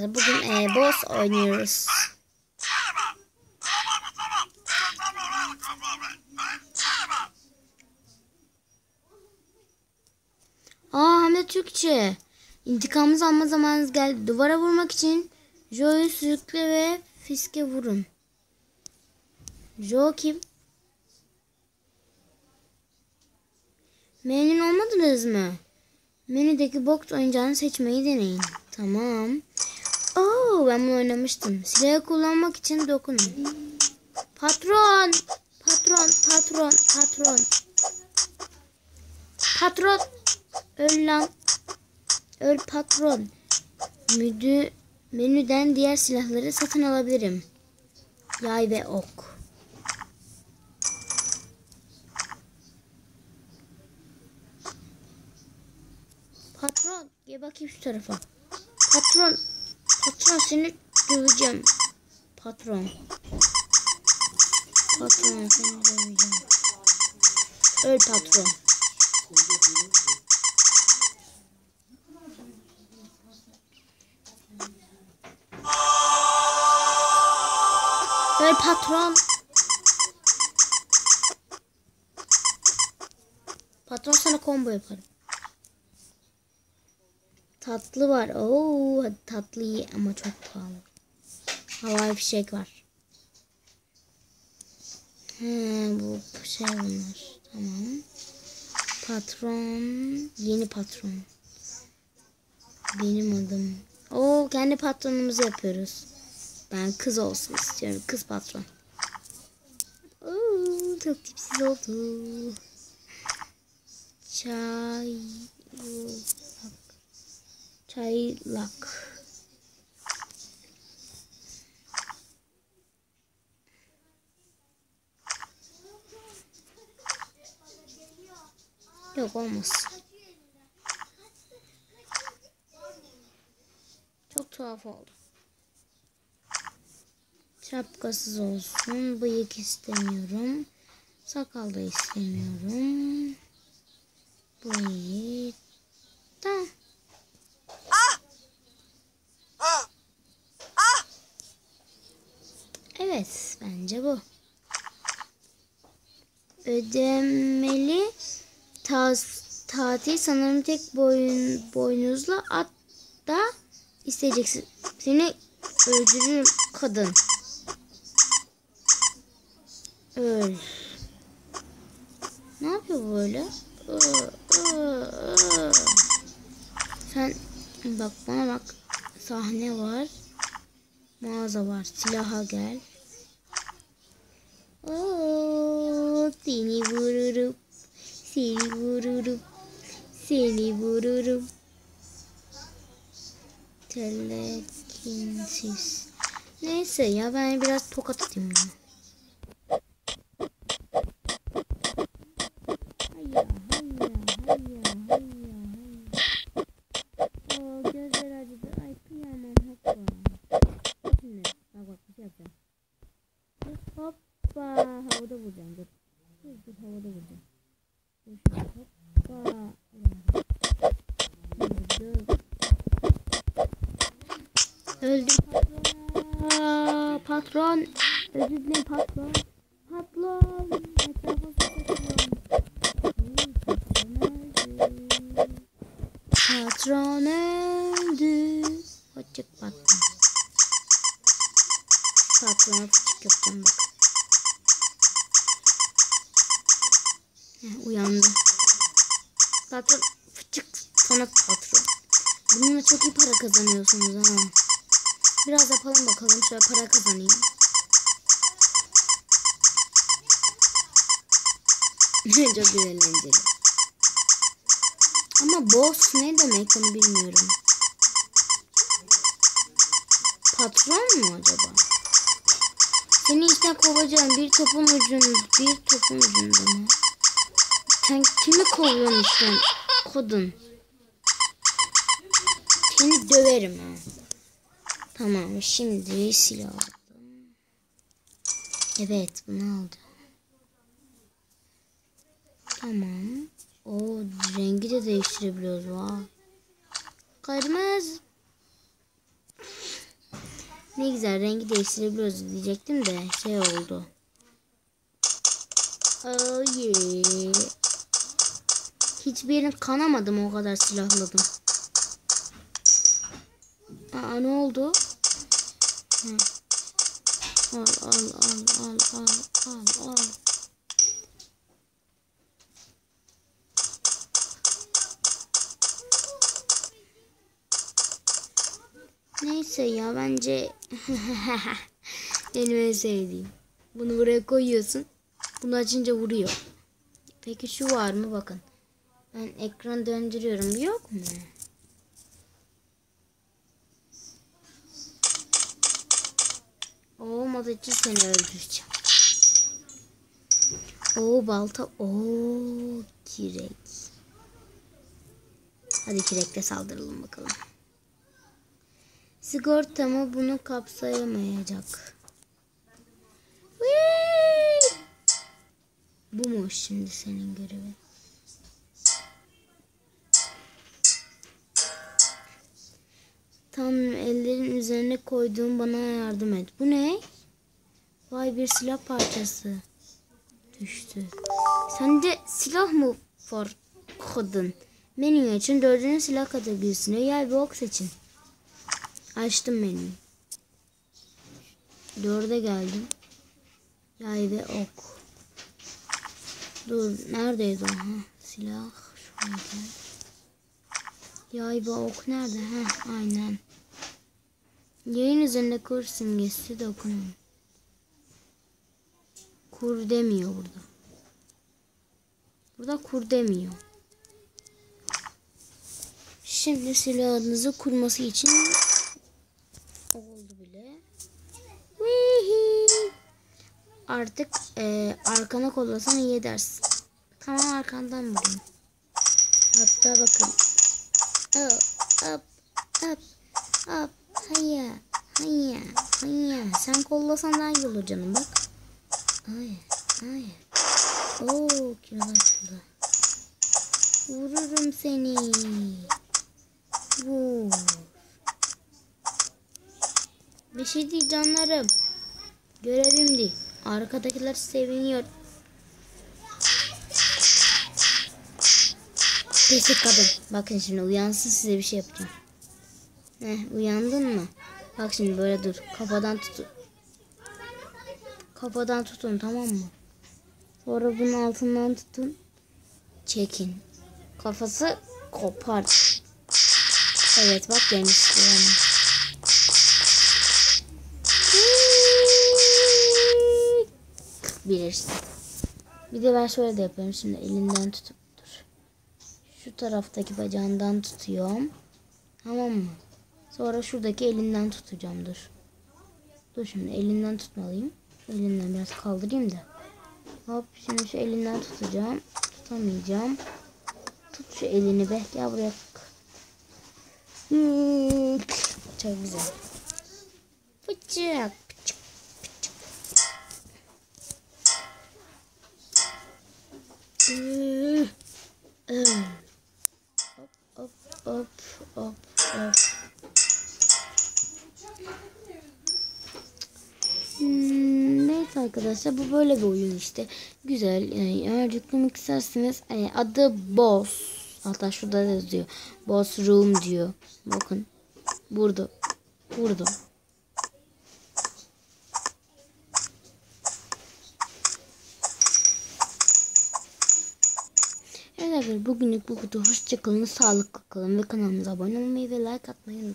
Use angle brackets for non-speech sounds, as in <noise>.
Bugün e, boss oynuyoruz. Aa Hamlet Türkçe. İntikamınızı alma zamanınız geldi. Duvara vurmak için Joe'yu sürükle ve Fisk'e vurun. Joe kim? Memnun olmadınız mı? Menüdeki box oyuncağını seçmeyi deneyin. Tamam. Oo, ben bunu oynamıştım. Silahı kullanmak için dokunun. Patron! Patron, patron, patron. Patron! Öl lan. Öl patron. Müdü, menüden diğer silahları satın alabilirim. Yay ve ok. Patron gel bakayım şu tarafa. Patron. Patron seni döveceğim. Patron. Patron seni döveceğim. Öl patron. Öl patron. Patron sana combo yaparım. Tatlı var. Oo, tatlı iyi ama çok pahalı. Havai fişek var. He, bu şey bunlar. Tamam. Patron. Yeni patron. Benim adım. Oo, kendi patronumuzu yapıyoruz. Ben kız olsun istiyorum. Kız patron. Oo, çok tipsiz oldu. Çay. Çaylak. Yok olmaz. Çok tuhaf oldu. Şapkasız olsun. Bıyık istemiyorum. Sakal da istemiyorum. Bıyık. Tamam. Evet, bence bu. Ödemeli ta tatil sanırım tek boyun boynuzla at da isteyeceksin. Seni öldürürüm kadın. Öl. Ne yapıyor böyle? Sen bak bana bak. Sahne var. Mağaza var. Silaha gel. Oo, seni vururum. Seni vururum. Seni vururum. Telekinsiz. Neyse ya ben biraz tokat atayım. Hayya, hayya, hayya, hayya, hayya. Oo, gözleri acıdı. Ay kıyamam hoppa. Şimdi bak bak bir şey yapacağım. Dur, Hoppa havada vuracağım dur. Dur dur havada vuracağım. Dur şöyle hoppa. Vurdum. Öldüm patron. Patron. Özür dilerim patron. Patron. Etrafa patron. Öldü. Açık patron. Patrona fıçık yapacağım bak. Uyandı. Patron fıçık sana patron. Bununla çok iyi para kazanıyorsunuz ha. Biraz yapalım bakalım şöyle para kazanayım. <laughs> çok eğlenceli. Ama boss ne demek onu bilmiyorum. Patron mu acaba? Seni işten kovacağım. Bir topun ucunda. Bir topun ucunda mı? Sen kimi kovuyorsun işten? Kodun. Seni döverim ha. Tamam şimdi silah aldım. Evet bunu aldım. Tamam. O rengi de değiştirebiliyoruz. Vay. Kırmızı. Ne güzel rengi değiştirebiliyoruz diyecektim de şey oldu. Oh yeah. Hiçbir yerim kanamadım o kadar silahladım. Aa ne oldu? Hı. Al al al al al al al. Neyse ya bence <laughs> benim en sevdiğim. Bunu buraya koyuyorsun. Bunu açınca vuruyor. Peki şu var mı bakın. Ben ekran döndürüyorum. Yok mu? Olmadığı için seni öldüreceğim. Oo balta. Oo kirek. Hadi kirekle saldıralım bakalım. Sigorta mı bunu kapsayamayacak. Bu mu şimdi senin görevin? Tanrım ellerin üzerine koyduğum bana yardım et. Bu ne? Vay bir silah parçası. Düştü. Sende silah mı var kadın? Menü için dördüncü silah kategorisine yay bir ok seçin. Açtım menüyü. Dörde geldim. Yay ve ok. Dur neredeydi o? Silah şurada. Yay ve ok nerede? Ha, aynen. Yayın üzerinde kur simgesi dokunun. Kur demiyor burada. Burada kur demiyor. Şimdi silahınızı kurması için oldu bile. Artık e, arkana kollasan iyi edersin. Tamam arkandan vurayım. Hatta bakın. Up, up, up, up. Hayya, hayya, hayya. Sen kollasan daha iyi olur canım bak. Hayır, hayır. Oo, kiralar açıldı. Vururum seni. Vur. Bir şey değil canlarım. Görevimdi. Arkadakiler seviniyor. Pislik kadın. Bakın şimdi uyansın size bir şey yapacağım. Heh, uyandın mı? Bak şimdi böyle dur. Kafadan tutun. Kafadan tutun tamam mı? Sonra bunun altından tutun. Çekin. Kafası kopar. Evet bak demişti yani. Bilirsin. Bir de ben şöyle de yapıyorum. Şimdi elinden tutup. Şu taraftaki bacağından tutuyorum. Tamam mı? Sonra şuradaki elinden tutacağım. Dur. Dur şimdi elinden tutmalıyım. Elinden biraz kaldırayım da. Hop şimdi şu elinden tutacağım. Tutamayacağım. Tut şu elini be. Gel buraya. Çok güzel. Bıçak. Bıçak. Bıçak. Hop hop hop hop hop. Hmm, neyse arkadaşlar bu böyle bir oyun işte. Güzel. Yani eğer yüklemek isterseniz yani adı Boss. Hatta şurada da yazıyor. Boss Room diyor. Bakın. Burada. Burada. Arkadaşlar bugünlük bu kadar. Hoşçakalın. Sağlıklı kalın ve kanalımıza abone olmayı ve like atmayı unutmayın.